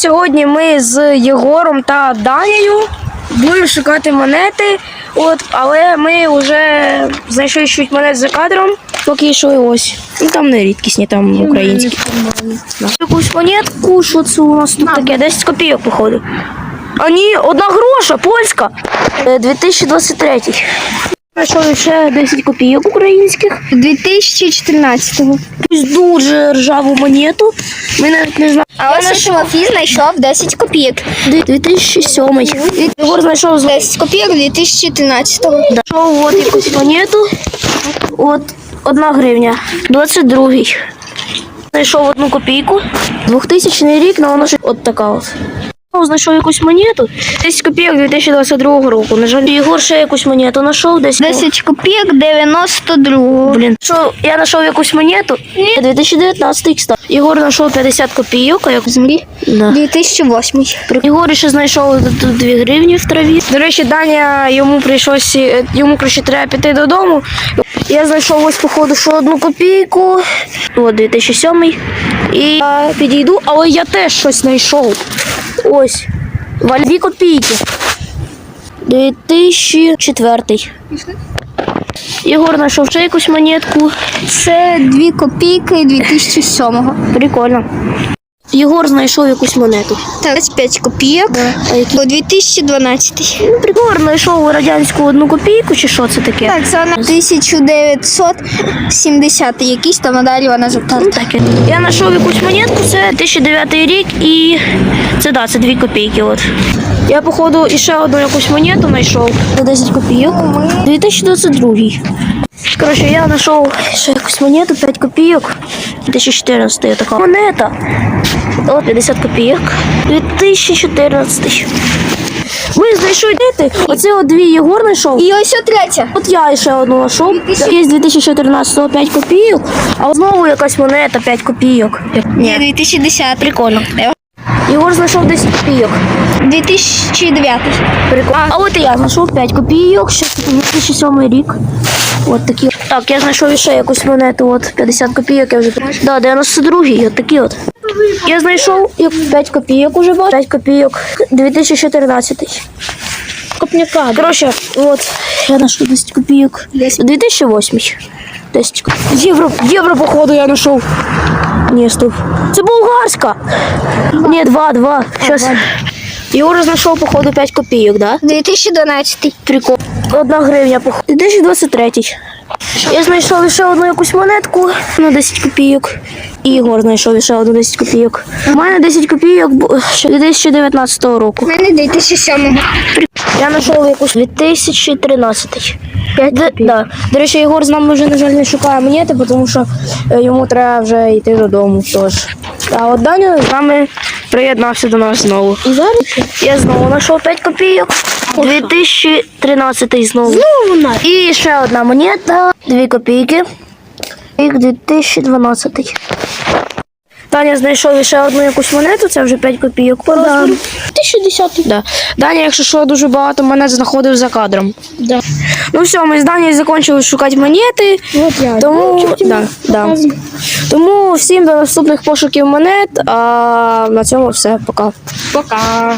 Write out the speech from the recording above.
Сьогодні ми з Єгором та Данією будемо шукати монети. От, але ми вже знайшли чуть монет за кадром. Поки йшли ось. Ну там не рідкісні, там українські. Да. Якусь монетку, що це у нас тут таке? 10 копійок, походу. А ні, одна гроша, польська. Е, 2023. Знайшов ще 10 копійок українських. 2014-го. Якусь дуже ржаву монету. Ми навіть не знаємо. А ось Тимофій знайшов 10 копійок. 2007. Єгор знайшов з 10 копійок 2013-го. Знайшов от якусь монету. От одна гривня. 22-й. Знайшов одну копійку. 2000 рік, але вона ж от така от. Ну, Знайшов якусь монету. 10 копійок 2022 року. На жаль, Єгор ще якусь монету знайшов десь. 10 копійок 92-го. Блін, що я знайшов якусь монету. 2019 кстати. Єгор знайшов 50 копійок, а як Землі. Да. 2008 Єгор ще знайшов тут 2 гривні в траві. До речі, Даня йому прийшлось, е, йому краще треба піти додому. Я знайшов ось походу що одну копійку. От 2007. І я підійду, але я теж щось знайшов. Ось. Дві копійки. 2004. Єгор знайшов ще якусь монетку. Це 2 копійки 2007-го. Прикольно. Єгор знайшов якусь монету. 35 копійок А які? по 2012. Ну, Прикольно, знайшов радянську одну копійку, чи що це таке? Так, це на 1970 якийсь там надалі вона жовта. Ну. Я знайшов якусь монетку, це 2009 рік і це да, це 2 копійки. От. Я, походу, іще одну якусь монету знайшов. За 10 копійок. 2022. Коротше, я знайшов ще якусь монету, 5 копійок. 2014 така монета. От 50 копійок. 2014. Ми знайшли монети. Оце от дві Єгор знайшов. І ось третя. От я ще одну знайшов. Є з 2014-го 5 копійок, а знову якась монета 5 копійок. Ні, 2010. Прикольно. Єгор знайшов 10 копійок. 2009. Прикольно. А от і я знайшов 5 копійок, ще це 2007 рік. От такі. Так, я знайшов ще якусь монету, от 50 копійок я вже. Да, 92-й, от такі от. Я знайшов як 5 копійок уже бачу. 5 копійок. 2014. Копняка. Коротше, от, я знайшов 10 копійок. 2008. 10 копійок. Євро, євро, походу, я знайшов. Ні, стоп. Це болгарська. Ні, 2, 2. Щас. Євро знайшов, походу, 5 копійок, да? 2012. Прикол. Одна гривня, походу. 2023. Я знайшов ще одну якусь монетку на 10 копійок. І Ігор знайшов ще одну 10 копійок. У мене 10 копійок бу- ще 2019 року. У мене 2007. Я знайшов якусь 2013. Де, да. До речі, Єгор з нами вже, на жаль, не шукає монети, тому що е, йому треба вже йти додому. Тож. А от Даня з нами приєднався до нас знову. І зараз я знову знайшов 5 копійок. 2013 знову. І ще одна монета, 2 копійки. Рік 2012. Даня знайшов ще одну якусь монету, це вже 5 копійок розміру. 2010. Да. Даня, якщо що, дуже багато монет знаходив за кадром. Да. Ну все, ми з Данією закінчили шукати монети. Вот я. Тому, да, да. тому всім до наступних пошуків монет. А на цьому все. Пока. Пока.